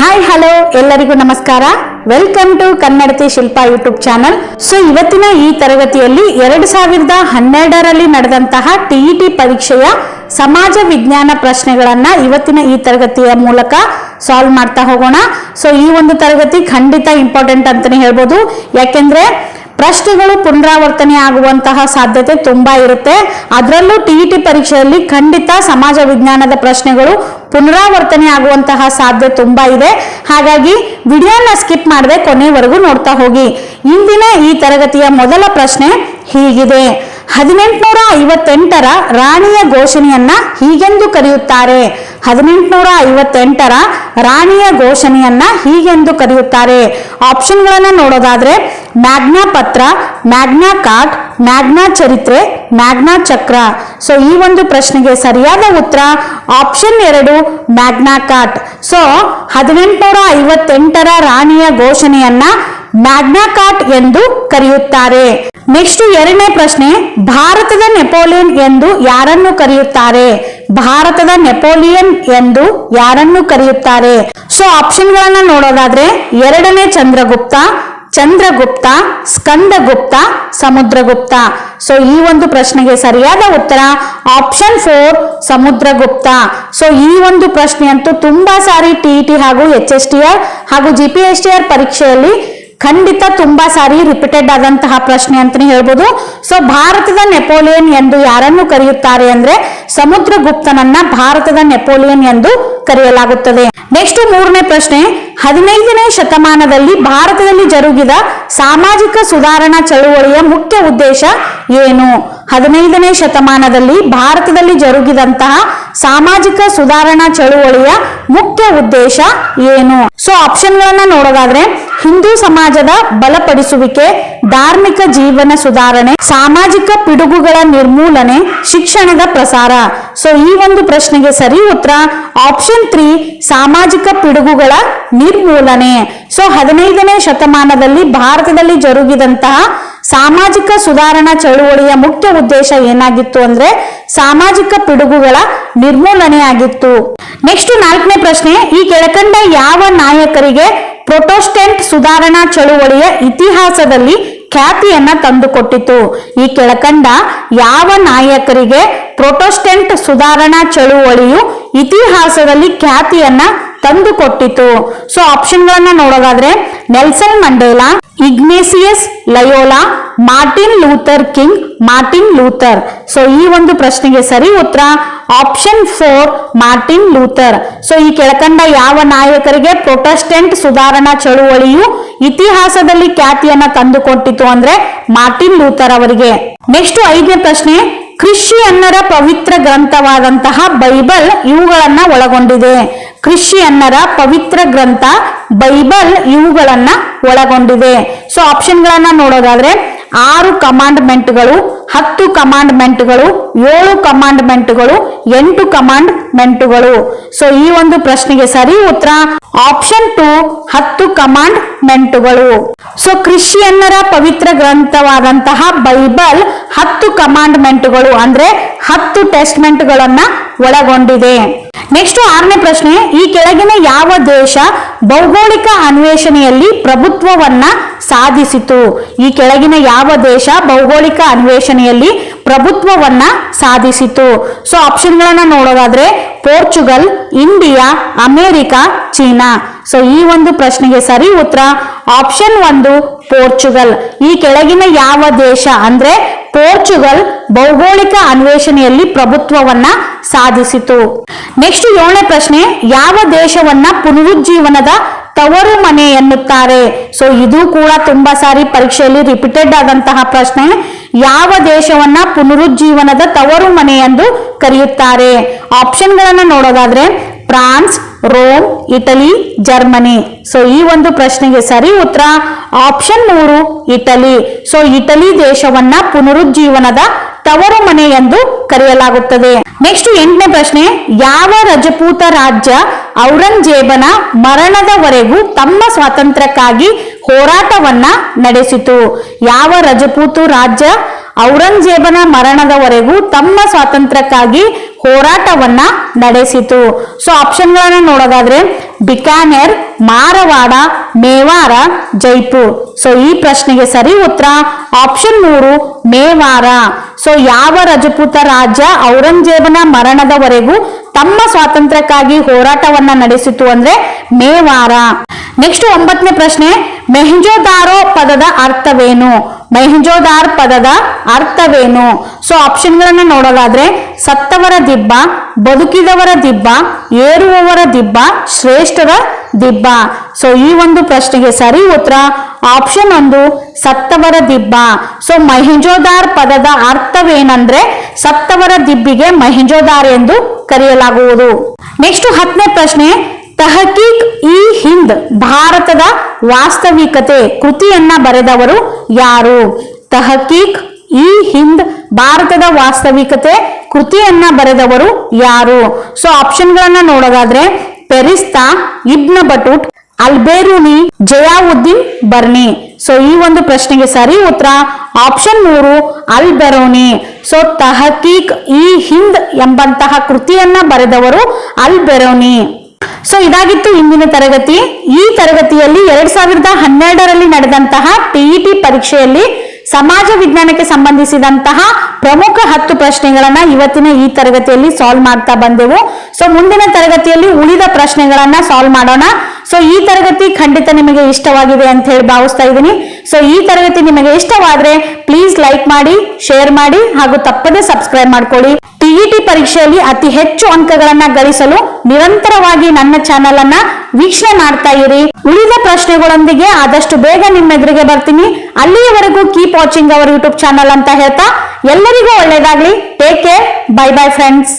Hi hello ಎಲ್ಲರಿಗೂ ನಮಸ್ಕಾರ. Welcome to Kannadathi Shilpa YouTube channel so ಇವತ್ತಿನ ಈ ತರಗತಿಯಲ್ಲಿ ಎರಡು ಸಾವಿರದ ಹನ್ನೆರಡರಲ್ಲಿ ನಡೆದಂತಹ ಟಿಇಟಿ ಪರೀಕ್ಷೆಯ ಸಮಾಜ ವಿಜ್ಞಾನ ಪ್ರಶ್ನೆಗಳನ್ನ ಇವತ್ತಿನ ಈ ತರಗತಿಯ ಮೂಲಕ ಸಾಲ್ವ್ ಮಾಡ್ತಾ ಹೋಗೋಣ. ಸೊ ಈ ಒಂದು ತರಗತಿ ಖಂಡಿತ ಇಂಪಾರ್ಟೆಂಟ್ ಅಂತಾನೆ ಹೇಳ್ಬೋದು. ಯಾಕೆಂದ್ರೆ ಪ್ರಶ್ನೆಗಳು ಪುನರಾವರ್ತನೆ ಆಗುವಂತಹ ಸಾಧ್ಯತೆ ತುಂಬಾ ಇರುತ್ತೆ. ಅದರಲ್ಲೂ ಟಿಇಟಿ ಪರೀಕ್ಷೆಯಲ್ಲಿ ಖಂಡಿತ ಸಮಾಜ ವಿಜ್ಞಾನದ ಪ್ರಶ್ನೆಗಳು ಪುನರಾವರ್ತನೆ ಆಗುವಂತಹ ಸಾಧ್ಯತೆ ತುಂಬಾ ಇದೆ. ಹಾಗಾಗಿ ವಿಡಿಯೋನ ಸ್ಕಿಪ್ ಮಾಡದೆ ಕೊನೆವರೆಗೂ ನೋಡ್ತಾ ಹೋಗಿ. ಇಂದಿನ ಈ ತರಗತಿಯ ಮೊದಲ ಪ್ರಶ್ನೆ ಹೀಗಿದೆ. ಹದಿನೆಂಟುನೂರ ಐವತ್ತೆಂಟರ ರಾಣಿಯ ಘೋಷಣೆಯನ್ನ ಹೀಗೆಂದು ಕರೆಯುತ್ತಾರೆ. ಹದಿನೆಂಟುನೂರ ಐವತ್ತೆಂಟರ ರಾಣಿಯ ಘೋಷಣೆಯನ್ನ ಹೀಗೆಂದು ಕರೆಯುತ್ತಾರೆ. ಆಪ್ಷನ್ಗಳನ್ನ ನೋಡೋದಾದ್ರೆ ಮ್ಯಾಗ್ನಾ ಪತ್ರ, ಮ್ಯಾಗ್ನಾ ಕಾರ್ಟ್ ಮ್ಯಾಗ್ನಾ ಚರಿತ್ರೆ, ಮ್ಯಾಗ್ನಾ ಚಕ್ರ. ಸೊ ಈ ಒಂದು ಪ್ರಶ್ನೆಗೆ ಸರಿಯಾದ ಉತ್ತರ ಆಪ್ಷನ್ ಎರಡು, ಮ್ಯಾಗ್ನಾ ಕಾರ್ಟ್ ಸೊ ಹದಿನೆಂಟುನೂರ ಐವತ್ತೆಂಟರ ರಾಣಿಯ ಘೋಷಣೆಯನ್ನ ಮ್ಯಾಗ್ನಾ ಕಾರ್ಟ್ ಎಂದು ಕರೆಯುತ್ತಾರೆ. ನೆಕ್ಸ್ಟ್ ಎರಡನೇ ಪ್ರಶ್ನೆ, ಭಾರತದ ನೆಪೋಲಿಯನ್ ಎಂದು ಯಾರನ್ನು ಕರೆಯುತ್ತಾರೆ? ಭಾರತದ ನೆಪೋಲಿಯನ್ ಎಂದು ಯಾರನ್ನು ಕರೆಯುತ್ತಾರೆ? ಸೊ ಆಪ್ಷನ್ಗಳನ್ನ ನೋಡೋದಾದ್ರೆ, ಎರಡನೇ ಚಂದ್ರಗುಪ್ತ ಚಂದ್ರಗುಪ್ತ, ಸ್ಕಂದಗುಪ್ತ, ಸಮುದ್ರಗುಪ್ತ. ಸೊ ಈ ಒಂದು ಪ್ರಶ್ನೆಗೆ ಸರಿಯಾದ ಉತ್ತರ ಆಪ್ಷನ್ ಫೋರ್ ಸಮುದ್ರಗುಪ್ತ. ಸೊ ಈ ಒಂದು ಪ್ರಶ್ನೆ ಅಂತೂ ತುಂಬಾ ಸಾರಿ ಟಿಇಟಿ ಹಾಗೂ ಎಚ್ ಎಸ್ ಟಿ ಆರ್ ಹಾಗೂ G P S T R ಪರೀಕ್ಷೆಯಲ್ಲಿ ಖಂಡಿತ ತುಂಬಾ ಸಾರಿ ರಿಪೀಟೆಡ್ ಆದಂತಹ ಪ್ರಶ್ನೆ ಅಂತಾನೆ ಹೇಳ್ಬೋದು. ಸೊ ಭಾರತದ ನೆಪೋಲಿಯನ್ ಎಂದು ಯಾರನ್ನು ಕರೆಯುತ್ತಾರೆ ಅಂದ್ರೆ ಸಮುದ್ರಗುಪ್ತನನ್ನ ಭಾರತದ ನೆಪೋಲಿಯನ್ ಎಂದು ಕರೆಯಲಾಗುತ್ತದೆ. ನೆಕ್ಸ್ಟ್ ಮೂರನೇ ಪ್ರಶ್ನೆ ಹದಿನೈದನೇ ಶತಮಾನದಲ್ಲಿ ಭಾರತದಲ್ಲಿ ಜರುಗಿದ ಸಾಮಾಜಿಕ ಸುಧಾರಣಾ ಚಳುವಳಿಯ ಮುಖ್ಯ ಉದ್ದೇಶ ಏನು? ಹದಿನೈದನೇ ಶತಮಾನದಲ್ಲಿ ಭಾರತದಲ್ಲಿ ಜರುಗಿದಂತಹ ಸಾಮಾಜಿಕ ಸುಧಾರಣಾ ಚಳುವಳಿಯ ಮುಖ್ಯ ಉದ್ದೇಶ ಏನು? ಸೊ ಆಪ್ಷನ್ಗಳನ್ನ ನೋಡೋದಾದ್ರೆ, ಹಿಂದೂ ಸಮಾಜದ ಬಲಪಡಿಸುವಿಕೆ, ಧಾರ್ಮಿಕ ಜೀವನ ಸುಧಾರಣೆ, ಸಾಮಾಜಿಕ ಪಿಡುಗುಗಳ ನಿರ್ಮೂಲನೆ, ಶಿಕ್ಷಣದ ಪ್ರಸಾರ. ಸೊ ಈ ಒಂದು ಪ್ರಶ್ನೆಗೆ ಸರಿ ಉತ್ತರ ಆಪ್ಷನ್ ತ್ರೀ ಸಾಮಾಜಿಕ ಪಿಡುಗುಗಳ ನಿರ್ಮೂಲನೆ. ಸೊ ಹದಿನೈದನೇ ಶತಮಾನದಲ್ಲಿ ಭಾರತದಲ್ಲಿ ಜರುಗಿದಂತಹ ಸಾಮಾಜಿಕ ಸುಧಾರಣಾ ಚಳುವಳಿಯ ಮುಖ್ಯ ಉದ್ದೇಶ ಏನಾಗಿತ್ತು ಅಂದ್ರೆ ಸಾಮಾಜಿಕ ಪಿಡುಗುಗಳ ನಿರ್ಮೂಲನೆ ಆಗಿತ್ತು ನೆಕ್ಸ್ಟ್ ನಾಲ್ಕನೇ ಪ್ರಶ್ನೆ, ಈ ಕೆಳಕಂಡ ಯಾವ ನಾಯಕರಿಗೆ ಪ್ರೊಟೋಸ್ಟೆಂಟ್ ಸುಧಾರಣಾ ಚಳುವಳಿಯ ಇತಿಹಾಸದಲ್ಲಿ ಖ್ಯಾತಿಯನ್ನ ತಂದುಕೊಟ್ಟಿತು? ಈ ಕೆಳಕಂಡ ಯಾವ ನಾಯಕರಿಗೆ ಪ್ರೊಟೋಸ್ಟೆಂಟ್ ಸುಧಾರಣಾ ಚಳುವಳಿಯು ಇತಿಹಾಸದಲ್ಲಿ ಖ್ಯಾತಿಯನ್ನ ತಂದುಕೊಟ್ಟಿತು? ಸೊ ಆಪ್ಷನ್ಗಳನ್ನ ನೋಡೋದಾದ್ರೆ Nelson Mandela, Ignatius Loyola, Martin Luther King, Martin Luther. So ಈ ಒಂದು ಪ್ರಶ್ನೆಗೆ ಸರಿ ಉತ್ತರ option four Martin Luther. So ಈ ಕೆಳಕಂಡ ಯಾವ ನಾಯಕರಿಗೆ ಪ್ರೊಟೆಸ್ಟೆಂಟ್ ಸುಧಾರಣಾ ಚಳುವಳಿಯು ಇತಿಹಾಸದಲ್ಲಿ ಖ್ಯಾತಿಯನ್ನ ತಂದುಕೊಟ್ಟಿತು ಅಂದ್ರೆ ಮಾರ್ಟಿನ್ ಲೂಥರ್ ಅವರಿಗೆ. ನೆಕ್ಸ್ಟ್ ಐದನೇ ಪ್ರಶ್ನೆ, ಕ್ರಿಶ್ಚಿಯನ್ನರ ಪವಿತ್ರ ಗ್ರಂಥವಾದಂತಹ ಬೈಬಲ್ ಇವುಗಳನ್ನ ಒಳಗೊಂಡಿದೆ. ಕ್ರಿಶ್ಚಿಯನ್ನರ ಪವಿತ್ರ ಗ್ರಂಥ, ಬೈಬಲ್ ಇವುಗಳನ್ನ ಒಳಗೊಂಡಿದೆ. ಸೊ ಆಪ್ಷನ್ಗಳನ್ನ ನೋಡೋದಾದ್ರೆ, ಆರು ಕಮಾಂಡ್ಮೆಂಟ್ಗಳು ಹತ್ತು ಕಮಾಂಡ್ಮೆಂಟ್ಗಳು ಏಳು ಕಮಾಂಡ್ಮೆಂಟ್ಗಳು ಎಂಟು ಕಮಾಂಡ್ಮೆಂಟ್ಗಳು ಸೊ ಈ ಒಂದು ಪ್ರಶ್ನೆಗೆ ಸರಿ ಉತ್ತರ ಆಪ್ಷನ್ ಟು ಹತ್ತು ಕಮಾಂಡ್ಮೆಂಟ್ಗಳು ಸೊ ಕ್ರಿಶ್ಚಿಯನ್ನರ ಪವಿತ್ರ ಗ್ರಂಥವಾದಂತಹ ಬೈಬಲ್ ಹತ್ತು ಕಮಾಂಡ್ಮೆಂಟ್ಗಳು ಅಂದ್ರೆ ಹತ್ತು ಟೆಸ್ಟ್ಮೆಂಟ್ಗಳನ್ನ ಒಳಗೊಂಡಿದೆ. ನೆಕ್ಸ್ಟ್ ಆರನೇ ಪ್ರಶ್ನೆ, ಈ ಕೆಳಗಿನ ಯಾವ ದೇಶ ಭೌಗೋಳಿಕ ಅನ್ವೇಷಣೆಯಲ್ಲಿ ಪ್ರಭುತ್ವವನ್ನ ಸಾಧಿಸಿತು? ಈ ಕೆಳಗಿನ ಯಾವ ದೇಶ ಭೌಗೋಳಿಕ ಅನ್ವೇಷಣೆಯಲ್ಲಿ ಪ್ರಭುತ್ವವನ್ನ ಸಾಧಿಸಿತು? ಸೊ ಆಪ್ಷನ್ಗಳನ್ನ ನೋಡೋದಾದ್ರೆ, Portugal, India, America, China. So ಈ ಒಂದು ಪ್ರಶ್ನೆಗೆ ಸರಿ ಉತ್ತರ ಆಪ್ಷನ್ ಒಂದು ಪೋರ್ಚುಗಲ್. ಈ ಕೆಳಗಿನ ಯಾವ ದೇಶ ಅಂದ್ರೆ ಪೋರ್ಚುಗಲ್ ಭೌಗೋಳಿಕ ಅನ್ವೇಷಣೆಯಲ್ಲಿ ಪ್ರಭುತ್ವವನ್ನ ಸಾಧಿಸಿತು. ನೆಕ್ಸ್ಟ್ ಏಳನೇ ಪ್ರಶ್ನೆ, ಯಾವ ದೇಶವನ್ನ ಪುನರುಜ್ಜೀವನದ ತವರು ಮನೆ ಎನ್ನುತ್ತಾರೆ? ಸೊ ಇದು ಕೂಡ ತುಂಬಾ ಸಾರಿ ಪರೀಕ್ಷೆಯಲ್ಲಿ ರಿಪೀಟೆಡ್ ಆದಂತಹ ಪ್ರಶ್ನೆ. ಯಾವ ದೇಶವನ್ನ ಪುನರುಜ್ಜೀವನದ ತವರು ಮನೆ ಎಂದು ಕರೆಯುತ್ತಾರೆ? ಆಪ್ಷನ್ಗಳನ್ನ ನೋಡೋದಾದ್ರೆ, France Rome, Italy, Germany. So ಈ ಒಂದು ಪ್ರಶ್ನೆಗೆ ಸರಿ ಉತ್ತರ ಆಪ್ಷನ್ ಮೂರು, ಇಟಲಿ. ಸೊ ಇಟಲಿ ದೇಶವನ್ನ ಪುನರುಜ್ಜೀವನದ ತವರು ಮನೆ ಎಂದು ಕರೆಯಲಾಗುತ್ತದೆ. ನೆಕ್ಸ್ಟ್ ಎಂಟನೇ ಪ್ರಶ್ನೆ, ಯಾವ ರಜಪೂತ ರಾಜ್ಯ ಔರಂಗಜೇಬನ ಮರಣದವರೆಗೂ ತಮ್ಮ ಸ್ವಾತಂತ್ರ್ಯಕ್ಕಾಗಿ ಹೋರಾಟವನ್ನ ನಡೆಸಿತು? ಯಾವ ರಜಪೂತು ರಾಜ್ಯ ಔರಂಗಜೇಬನ ಮರಣದವರೆಗೂ ತಮ್ಮ ಸ್ವಾತಂತ್ರ್ಯಕ್ಕಾಗಿ ಹೋರಾಟವನ್ನ ನಡೆಸಿತು. ಸೊ ಆಪ್ಷನ್ಗಳನ್ನ ನೋಡೋದಾದ್ರೆ, ಬಿಕಾನೇರ್, ಮಾರವಾಡ, ಮೇವಾರ, ಜೈಪುರ್. ಸೊ ಈ ಪ್ರಶ್ನೆಗೆ ಸರಿ ಉತ್ತರ ಆಪ್ಷನ್ ಮೂರು, ಮೇವಾರ. ಸೊ ಯಾವ ರಜಪೂತ ರಾಜ್ಯ ಔರಂಗಜೇಬನ ಮರಣದವರೆಗೂ ತಮ್ಮ ಸ್ವಾತಂತ್ರ್ಯಕ್ಕಾಗಿ ಹೋರಾಟವನ್ನ ನಡೆಸಿತು ಅಂದ್ರೆ ಮೇವಾರ. ನೆಕ್ಸ್ಟ್ ಒಂಬತ್ತನೇ ಪ್ರಶ್ನೆ ಮೆಹಂಜೋದಾರೋ ಪದದ ಅರ್ಥವೇನು? ಮೆಹಂಜೋದಾರ್ ಪದದ ಅರ್ಥವೇನು? ಸೊ ಆಪ್ಷನ್ಗಳನ್ನ ನೋಡೋದಾದ್ರೆ, ಸತ್ತವರ ದಿಬ್ಬ, ಬದುಕಿದವರ ದಿಬ್ಬ, ಏರುವವರ ದಿಬ್ಬ, ಶ್ರೇಷ್ಠರ ದಿಬ್ಬ. ಸೊ ಈ ಒಂದು ಪ್ರಶ್ನೆಗೆ ಸರಿ ಉತ್ತರ ಆಪ್ಷನ್ ಒಂದು, ಸತ್ತವರ ದಿಬ್ಬ. ಸೊ ಮಹಿಂಜೋದಾರ್ ಪದದ ಅರ್ಥವೇನಂದ್ರೆ, ಸತ್ತವರ ದಿಬ್ಬಿಗೆ ಮಹಿಂಜೋದಾರ್ ಎಂದು ಕರೆಯಲಾಗುವುದು. ನೆಕ್ಸ್ಟ್ ಹತ್ತನೇ ಪ್ರಶ್ನೆ ತಹಕೀಕ್ ಇ ಹಿಂದ್ ಭಾರತದ ವಾಸ್ತವಿಕತೆ ಕೃತಿಯನ್ನ ಬರೆದವರು ಯಾರು? ತಹಕೀಕ್ ಇ ಹಿಂದ್ ಭಾರತದ ವಾಸ್ತವಿಕತೆ ಕೃತಿಯನ್ನ ಬರೆದವರು ಯಾರು? ಸೊ ಆಪ್ಷನ್ಗಳನ್ನ ನೋಡೋದಾದ್ರೆ ಪೆರಿಸ್ತಾ, ಇಬ್ನ ಬಟೂಟ್ ಅಲ್ಬೇರೂನಿ, ಜಯಾವುದ್ದೀನ್, ಬರ್ನಿ. ಸೊ ಈ ಒಂದು ಪ್ರಶ್ನೆಗೆ ಸರಿ ಉತ್ತರ ಆಪ್ಷನ್ ಮೂರು Al Biruni so Tahqiq i Hind ಎಂಬಂತಹ ಕೃತಿಯನ್ನ ಬರೆದವರು ಅಲ್ ಬೆರೋನಿ ಸೊ ಇದಾಗಿತ್ತು ಇಂದಿನ ತರಗತಿ. ಈ ತರಗತಿಯಲ್ಲಿ ಎರಡ್ ಸಾವಿರದ ಹನ್ನೆರಡರಲ್ಲಿ ನಡೆದಂತಹ ಪಿಇಟಿ ಪರೀಕ್ಷೆಯಲ್ಲಿ ಸಮಾಜ ವಿಜ್ಞಾನಕ್ಕೆ ಸಂಬಂಧಿಸಿದಂತಹ ಪ್ರಮುಖ ಹತ್ತು ಪ್ರಶ್ನೆಗಳನ್ನ ಇವತ್ತಿನ ಈ ತರಗತಿಯಲ್ಲಿ ಸಾಲ್ವ್ ಮಾಡ್ತಾ ಬಂದೆವು. ಸೊ ಮುಂದಿನ ತರಗತಿಯಲ್ಲಿ ಉಳಿದ ಪ್ರಶ್ನೆಗಳನ್ನ ಸಾಲ್ವ್ ಮಾಡೋಣ. ಸೊ ಈ ತರಗತಿ ಖಂಡಿತ ನಿಮಗೆ ಇಷ್ಟವಾಗಿದೆ ಅಂತ ಹೇಳಿ ಭಾವಿಸ್ತಾ ಇದ್ದೀನಿ. ಸೊ ಈ ತರಗತಿ ನಿಮಗೆ ಇಷ್ಟವಾದ್ರೆ ಪ್ಲೀಸ್ ಲೈಕ್ ಮಾಡಿ ಶೇರ್ ಮಾಡಿ ಹಾಗೂ ತಪ್ಪದೆ ಸಬ್ಸ್ಕ್ರೈಬ್ ಮಾಡ್ಕೊಳ್ಳಿ. ಟಿಇಟಿ ಪರೀಕ್ಷೆಯಲ್ಲಿ ಅತಿ ಹೆಚ್ಚು ಅಂಕಗಳನ್ನ ಗಳಿಸಲು ನಿರಂತರವಾಗಿ ನನ್ನ ಚಾನೆಲ್ ಅನ್ನ ವೀಕ್ಷಣೆ ಮಾಡ್ತಾ ಇರಿ. ಉಳಿದ ಪ್ರಶ್ನೆಗಳೊಂದಿಗೆ ಆದಷ್ಟು ಬೇಗ ನಿಮ್ಮ ಎದುರಿಗೆ ಬರ್ತೀನಿ. ಅಲ್ಲಿಯವರೆಗೂ keep watching our YouTube channel ಅಂತ ಹೇಳ್ತಾ ಎಲ್ಲರಿಗೂ ಒಳ್ಳೇದಾಗ್ಲಿ take care bye bye friends